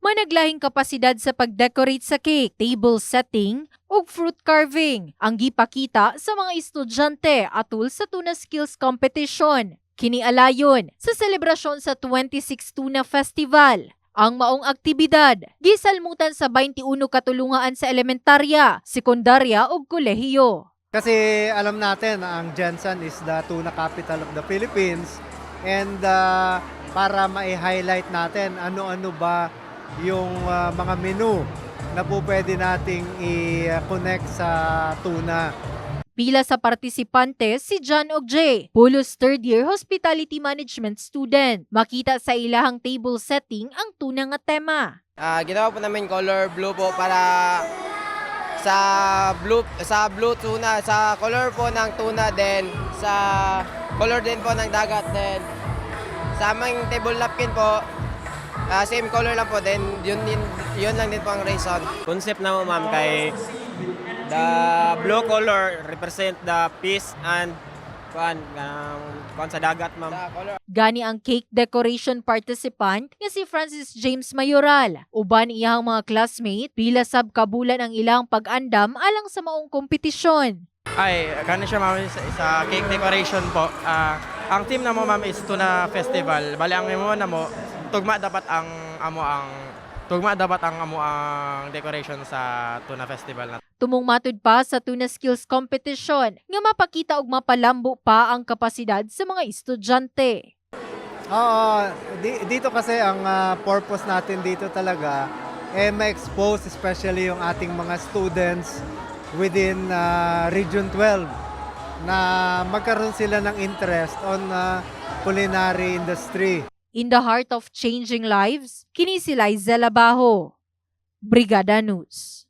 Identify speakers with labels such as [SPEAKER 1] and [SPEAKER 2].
[SPEAKER 1] Managlahing kapasidad sa pag-decorate sa cake, table setting, ug fruit carving ang gipakita sa mga estudyante atul sa tuna skills competition. Kini alayon sa selebrasyon sa 26 Tuna Festival. Ang maong aktibidad gisalmutan sa 21 katulungan sa elementarya, sekundarya ug kolehiyo.
[SPEAKER 2] Kasi alam natin na ang Jensen is the tuna capital of the Philippines and uh, para ma-highlight natin ano-ano ba yung uh, mga menu na po pwede nating i-connect sa tuna.
[SPEAKER 1] Pila sa partisipante si John Ogje, Pulos third year hospitality management student. Makita sa ilahang table setting ang tuna nga tema.
[SPEAKER 3] Ah, ginawa po namin color blue po para sa blue sa blue tuna, sa color po ng tuna din, sa color din po ng dagat din. Sa aming table napkin po, ah, same color lang po din. Yun din yun lang din po ang reason.
[SPEAKER 4] concept na mo ma'am kay the blue color represent the peace and kuan kanang kuan sa dagat ma'am.
[SPEAKER 1] Gani ang cake decoration participant nga si Francis James Mayoral. Uban iyang mga classmate, pila sab kabulan ang ilang pag-andam alang sa maong kompetisyon.
[SPEAKER 5] Ay, kano siya ma'am sa, sa cake decoration po. Ah, ang team na mo ma'am is Tuna Festival. Bali ang mo na mo, tugma dapat ang amo ang tugma dapat ang amo ang decoration sa Tuna Festival na
[SPEAKER 1] Tumong matud pa sa tuna skills competition nga mapakita og mapalambo pa ang kapasidad sa mga estudyante.
[SPEAKER 2] Oo, di- dito kasi ang uh, purpose natin dito talaga eh ma-expose especially yung ating mga students within uh, Region 12 na magkaroon sila ng interest on uh, culinary industry.
[SPEAKER 1] In the heart of changing lives, kini si Liza Labajo. Brigada News.